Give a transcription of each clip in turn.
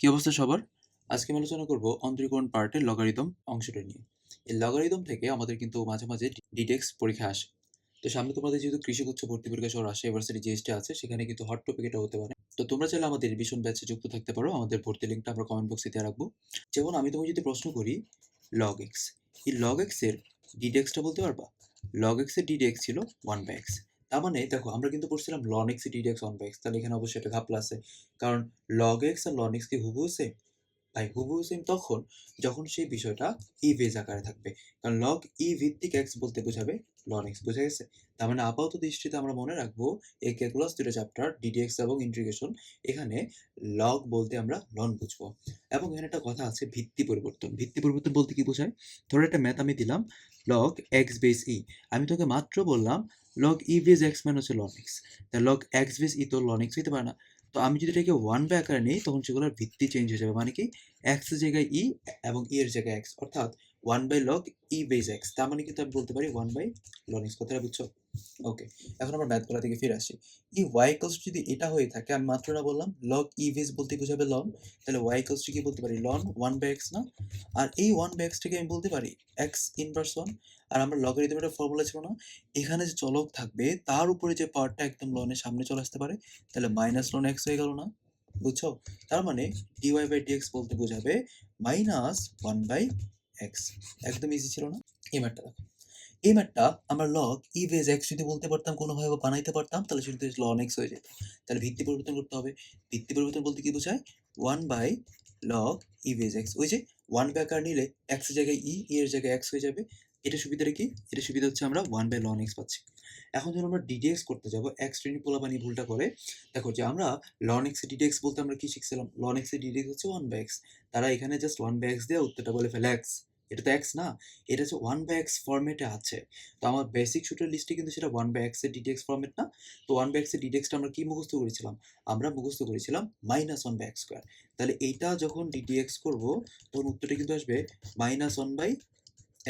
কি অবস্থা সবার? আজকে আমি আলোচনা করব অন্তরীকরণ পার্টের লগারিদম অংশটা নিয়ে। এই লগারিদম থেকে আমাদের কিন্তু মাঝে মাঝে ডিটেক্স পরীক্ষা আসে। তো সামনে তোমাদের যেহেতু কৃষি উচ্চ ভর্তি পরীক্ষা সহ রাজশাহী ইউনিভার্সিটি জিএসটি আছে, সেখানে কিন্তু হট টপিক এটা হতে পারে। তো তোমরা চাইলে আমাদের রিভিশন ব্যাচে যুক্ত থাকতে পারো, আমাদের ভর্তি লিঙ্কটা আমরা কমেন্ট বক্সে দিয়ে রাখব। যেমন আমি তোমাকে যদি প্রশ্ন করি লগ এক্স এই লগ এক্সের ডিডেক্সটা বলতে পারবা? লগ এক্সের ডিডেক্স ছিল ওয়ান বাই এক্স তার মানে দেখো, আমরা কিন্তু পড়ছিলাম ln x d dx x by x তাহলে এখানে অবশ্যই একটা ঘাপলা আছে। কারণ লগ এক্স আর লন এক্স কি হুবহু সেম ভাই, হুবহু সেম তখন যখন সেই বিষয়টা ই ভেজ আকারে থাকবে। কারণ লগ ই ভিত্তিক এক্স বলতে বোঝাবে এক্স বোঝা গেছে তার মানে আপাতত দৃষ্টিতে আমরা মনে রাখব, এই ক্যালকুলাস দুটো চ্যাপ্টার ডিডিএক্স এবং ইন্টিগ্রেশন এখানে লগ বলতে আমরা লন বুঝব। এবং এখানে একটা কথা আছে, ভিত্তি পরিবর্তন। ভিত্তি পরিবর্তন বলতে কি বোঝায়? ধরো একটা ম্যাথ আমি দিলাম লগ এক্স বেস ই আমি তোকে মাত্র বললাম লগ ই বেস এক্স মানে হচ্ছে লন এক্স তা লগ এক্স বেস ই তো লন এক্স হইতে পারে না। তো আমি যদি এটাকে ওয়ান বাই আকারে নিই, তখন সেগুলোর ভিত্তি চেঞ্জ হয়ে যাবে। মানে কি? এক্স জায়গায় ই এবং ই এর জায়গায় এক্স অর্থাৎ one by log e base x তার মানে কিন্তু আমি বলতে পারি ওয়ান বাই লন এক্স কথাটা বুঝছ? ওকে এখন আমরা ম্যাথগুলো থেকে ফিরে আসি। ই ওয়াই ইকলস যদি এটা হয়ে থাকে, আমি মাত্র না বললাম লগ ই বেজ বলতে বোঝাবে লন তাহলে ওয়াই ইকলস কি বলতে পারি? লন ওয়ান বাই এক্স না? আর এই ওয়ান বাই এক্সটাকে আমি বলতে পারি এক্স ইনভার্স ওয়ান আর আমরা লগেরিদম একটা ফর্মুলা ছিল না, এখানে যে চলক থাকবে, তার উপরে যে পাওয়ারটা একদম লনের সামনে চলে আসতে পারে, তাহলে মাইনাস লন এক্স হয়ে গেল না, বুঝছ? তার মানে ডিওয়াই বাই ডিএক্স বলতে বোঝাবে মাইনাস ওয়ান বাই এক্স একদম ইজি ছিল না? এই ম্যাটটা দেখো। এই ম্যাটটা আমরা লগ ই বেজ এক্স যদি বলতে পারতাম, কোনোভাবে বানাইতে পারতাম, তাহলে সেটা লন এক্স হয়ে যেত। তাহলে ভিত্তি পরিবর্তন করতে হবে। ভিত্তি পরিবর্তন বলতে কি বোঝায়? One by log e base x ওই যে ওয়ান বাই আকার নিলে এক্স জায়গায় ই এর জায়গায় এক্স হয়ে যাবে। এটা সুবিধাটা কি? এটা সুবিধা হচ্ছে আমরা ওয়ান বাই লন এক্স পাচ্ছি। এখন যখন আমরা ডিডিএক্স করতে যাব এক শ্রেণি পোলাপানি ভুলটা করে। দেখো যে আমরা লন এক্স ডিডিএক্স বলতে আমরা কি শিখছিলাম? লন এক্স ডিডিএক্স হচ্ছে ওয়ান বাই এক্স তারা এখানে জাস্ট ওয়ান বাই এক্স দিয়ে উত্তরটা বলে ফেলে এক্স এটা তো এক্স না, এটা হচ্ছে ওয়ান বাই এক্স ফর্মেটে আছে। তো আমার বেসিক শুটের লিস্টে কিন্তু সেটা ওয়ান বাই এক্সের ডিডিএক্স ফর্মেট না। তো ওয়ান বাই এক্সের ডিডিএক্সটা আমরা কি মুখস্থ করেছিলাম? আমরা মুখস্থ করেছিলাম minus one by x square তাহলে এইটা যখন ডিডিএক্স করব, তখন উত্তরটা কিন্তু আসবে minus one by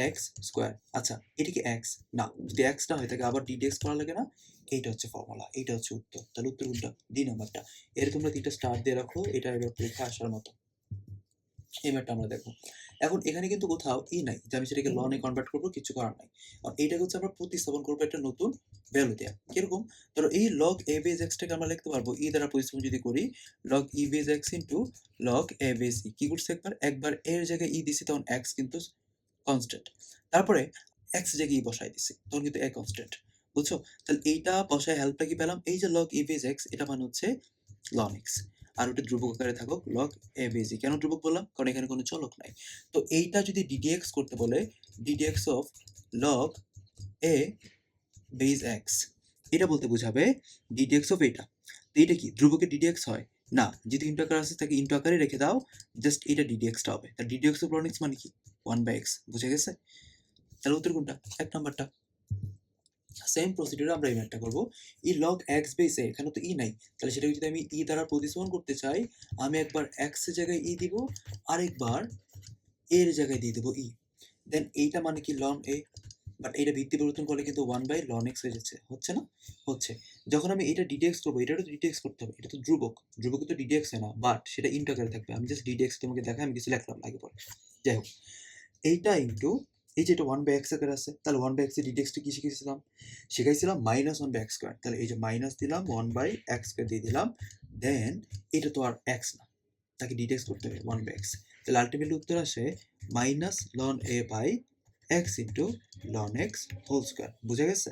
x square আচ্ছা এটা কি এক্স না, যদি এক্স না হয়ে থাকে আবার ডিডিএক্স করা লাগে না? এইটা হচ্ছে ফর্মুলা এইটা হচ্ছে উত্তর। তাহলে উত্তর কোনটা ডি নাম্বারটা এর তোমরা তিনটা স্টার দিয়ে রাখো, এটা এবার পরীক্ষা আসার মতো। এই ম্যাটটা আমরা দেখো এখন এখানে কিন্তু কোথাও ই নাই, যে আমি সেটাকে লনে কনভার্ট করব, কিছু করার নাই। আর এইটাকে হচ্ছে আমরা প্রতিস্থাপন করব একটা নতুন ভ্যালু দেওয়া কীরকম? ধরো এই লগ এ বেজ এক্সটাকে আমরা লিখতে পারব ই দ্বারা প্রতিস্থাপন যদি করি log e base x into log a base e কি করছে একবার? একবার এর জায়গায় ই দিছি, তখন এক্স কিন্তু কনস্ট্যান্ট তারপরে এক্স জায়গায় বসাই দিছি। তখন কিন্তু এ কনস্ট্যান্ট বুঝছ? তাহলে এইটা বসায় হেল্পটা কি পেলাম? এই যে লগ ই বেজ এক্স এটা মানে হচ্ছে লন এক্স আর ওটা ধ্রুবক আকারে থাকুক লগ এ বেজ কেন ধ্রুবক বললাম? কারণ এখানে কোনো চলক নাই। তো এইটা যদি ডিডিএক্স করতে বলে d dx of log a base x এটা বলতে বোঝাবে ডিডিএক্স অফ এটা। তো এটা কি? ধ্রুবকের ডিডিএক্স হয়? না। যেহেতু ইন্টু আকার আছে তাকে ইন্টু আকারে রেখে দাও জাস্ট এটা ডিডিএক্সটা হবে। তার ডিডিএক্স অফ লন এক্স মানে কি? ওয়ান বাই এক্স বুঝে গেছে? তাহলে উত্তর কোনটা? এক নাম্বারটা। সেম প্রসিডিউরে আমরা এই ম্যাটটা করব। ই লগ এক্স বেসে এখানে তো ই নাই। তাহলে সেটাকে যদি আমি ই দ্বারা প্রতিস্থাপন করতে চাই, আমি একবার এক্সের জায়গায় ই দিব, আরেকবার এর জায়গায় দিয়ে দেবো ই দেন এইটা মানে কি লন এ বাট এটা ভিত্তি পরিবর্তন করলে কিন্তু ওয়ান বাই লন এক্স হয়ে যাচ্ছে। হচ্ছে না? হচ্ছে। যখন আমি এটা ডিডিএক্স করব এটা তো ডিডিএক্স করতে হবে। এটা তো ধ্রুবক। ধ্রুবক তো ডিডিএক্স হয় না। বাট সেটা ইন্টু থাকবে। আমি জাস্ট ডিডিএক্স তোমাকে দেখাই, আমি কিছু লিখলাম আগে পরে। যাই হোক। এইটা ইন্টু এই যে এটা ওয়ান বাই এক্স স্কোয়ার আছে, তাহলে ওয়ান বাই এক্সের কী শিখেছিলাম শিখাইছিলাম minus one by x square তাহলে এই যে মাইনাস দিলাম ওয়ান বাই এক্স স্কোয়ার দিয়ে দিলাম দেন এটা তো আর এক্স না। তাকে ডিটেক্স করতে হবে ওয়ান বাই এক্স তাহলে আলটিমেটলি উত্তর আসে minus ln a by x into ln x whole square বুঝে গেছে?